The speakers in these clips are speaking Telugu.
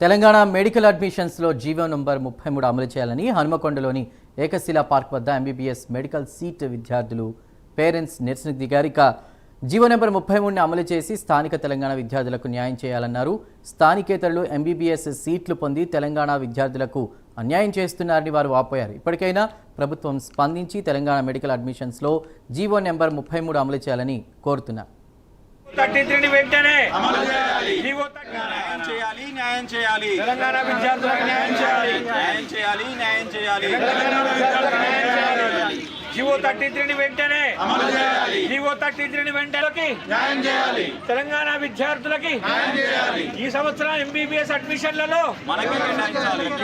తెలంగాణ మెడికల్ అడ్మిషన్స్లో జీవో నంబర్ ముప్పై మూడు అమలు చేయాలని హనుమకొండలోని ఏకశిలా పార్క్ వద్ద ఎంబీబీఎస్ మెడికల్ సీట్ విద్యార్థులు పేరెంట్స్ నిరసన దిగారు. ఇక జీవో నెంబర్ ముప్పై మూడుని అమలు చేసి స్థానిక తెలంగాణ విద్యార్థులకు న్యాయం చేయాలన్నారు. స్థానికేతరులు ఎంబీబీఎస్ సీట్లు పొంది తెలంగాణ విద్యార్థులకు అన్యాయం చేస్తున్నారని వారు వాపోయారు. ఇప్పటికైనా ప్రభుత్వం స్పందించి తెలంగాణ మెడికల్ అడ్మిషన్స్లో జీవో నెంబర్ ముప్పై మూడు అమలు చేయాలని కోరుతున్నారు. థర్టీ త్రీని వెంటనే న్యాయం చేయాలి న్యాయం చేయాలి. తెలంగాణ విద్యార్థులకు న్యాయం చేయాలి. న్యాయం చేయాలి న్యాయం చేయాలి. తెలంగాణ విద్యార్థులకు న్యాయం చేయాలి. జీవో థర్టీ త్రీని వెంటనే జీవో థర్టీ త్రీని వెంటనే న్యాయం చేయాలి. తెలంగాణ విద్యార్థులకి ఈ సంవత్సరం ఎంబీబీఎస్ అడ్మిషన్లలో మనకి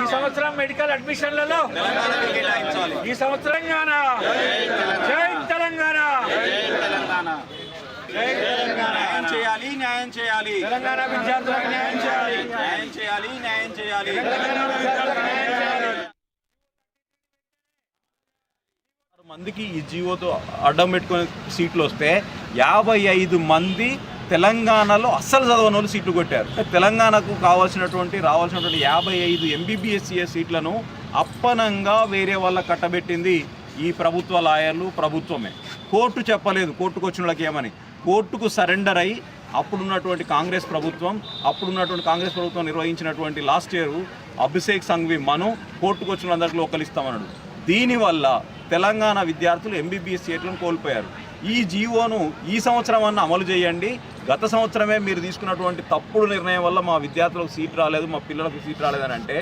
ఈ సంవత్సరం మెడికల్ అడ్మిషన్లలో ఈ సంవత్సరం తెలంగాణ జై తెలంగాణ తెలంగాణ న్యాయం చేయాలి న్యాయం చేయాలి. తెలంగాణ విద్యార్థులకు న్యాయం చేయాలి. న్యాయం చేయాలి న్యాయం చేయాలి. మందికి ఈ జీవోతో అడ్డం పెట్టుకునే సీట్లు వస్తే యాభై ఐదు మంది తెలంగాణలో అస్సలు చదవని వాళ్ళు సీట్లు కొట్టారు. తెలంగాణకు కావాల్సినటువంటి రావాల్సినటువంటి యాభై ఐదు ఎంబీబీఎస్సీఏ సీట్లను అప్పనంగా వేరే వాళ్ళ కట్టబెట్టింది ఈ ప్రభుత్వ లాయర్లు ప్రభుత్వమే. కోర్టు చెప్పలేదు కోర్టుకు వచ్చిన వాళ్ళకి ఏమని? కోర్టుకు సరెండర్ అయి అప్పుడున్నటువంటి కాంగ్రెస్ ప్రభుత్వం అప్పుడున్నటువంటి కాంగ్రెస్ ప్రభుత్వం నిర్వహించినటువంటి లాస్ట్ ఇయర్ అభిషేక్ సంఘవి మను కోర్టుకు వచ్చిన వాళ్ళందరికీ దీనివల్ల తెలంగాణ విద్యార్థులు ఎంబీబీఎస్ సీట్లను కోల్పోయారు. ఈ జీవోను ఈ సంవత్సరం అన్న అమలు చేయండి. గత సంవత్సరమే మీరు తీసుకున్నటువంటి తప్పుడు నిర్ణయం వల్ల మా విద్యార్థులకు సీట్ రాలేదు మా పిల్లలకు సీట్ రాలేదని అంటే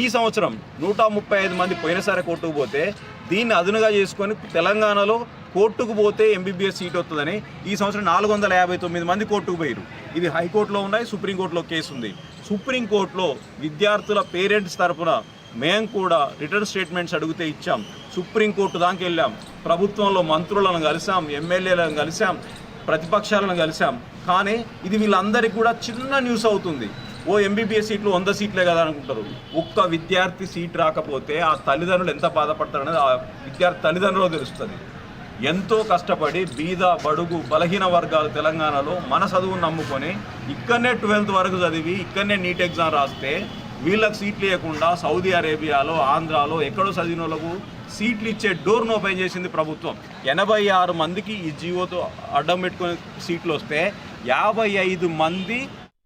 ఈ సంవత్సరం నూట ముప్పై ఐదు మంది పోయినసారి కోర్టుకు పోతే దీన్ని అదునుగా చేసుకొని తెలంగాణలో కోర్టుకు పోతే ఎంబీబీఎస్ సీట్ వస్తుందని ఈ సంవత్సరం నాలుగు వందల యాభై తొమ్మిది మంది కోర్టుకు పోయారు ఇది హైకోర్టులో ఉన్నాయి సుప్రీంకోర్టులో కేసు ఉంది. సుప్రీంకోర్టులో విద్యార్థుల పేరెంట్స్ తరపున మేము కూడా రిటర్న్ స్టేట్మెంట్స్ అడిగితే ఇచ్చాం. సుప్రీంకోర్టు దాకా వెళ్ళాం. ప్రభుత్వంలో మంత్రులను కలిసాం ఎమ్మెల్యేలను కలిసాం ప్రతిపక్షాలను కలిసాం. కానీ ఇది వీళ్ళందరికీ కూడా చిన్న న్యూస్ అవుతుంది. ఓ ఎంబీబీఎస్ సీట్లు వంద సీట్లే కదా అనుకుంటారు. ఒక్క విద్యార్థి సీట్ రాకపోతే ఆ తల్లిదండ్రులు ఎంత బాధపడతారు అనేది ఆ విద్యార్థి తల్లిదండ్రులు తెలుస్తుంది. ఎంతో కష్టపడి బీద బడుగు బలహీన వర్గాలు తెలంగాణలో మన చదువును నమ్ముకొని ఇక్కడనే ట్వెల్త్ వరకు చదివి ఇక్కడనే నీట్ ఎగ్జామ్ రాస్తే వీళ్ళకి సీట్లు ఇవ్వకుండా సౌదీ అరేబియాలో ఆంధ్రాలో ఎక్కడో చదివిన వాళ్ళకు సీట్లు ఇచ్చే డోర్ను ఓపెన్ చేసింది ప్రభుత్వం. ఎనభై ఆరు మందికి ఈ జీవోతో అడ్డం పెట్టుకునే సీట్లు వస్తే యాభై ఐదు మంది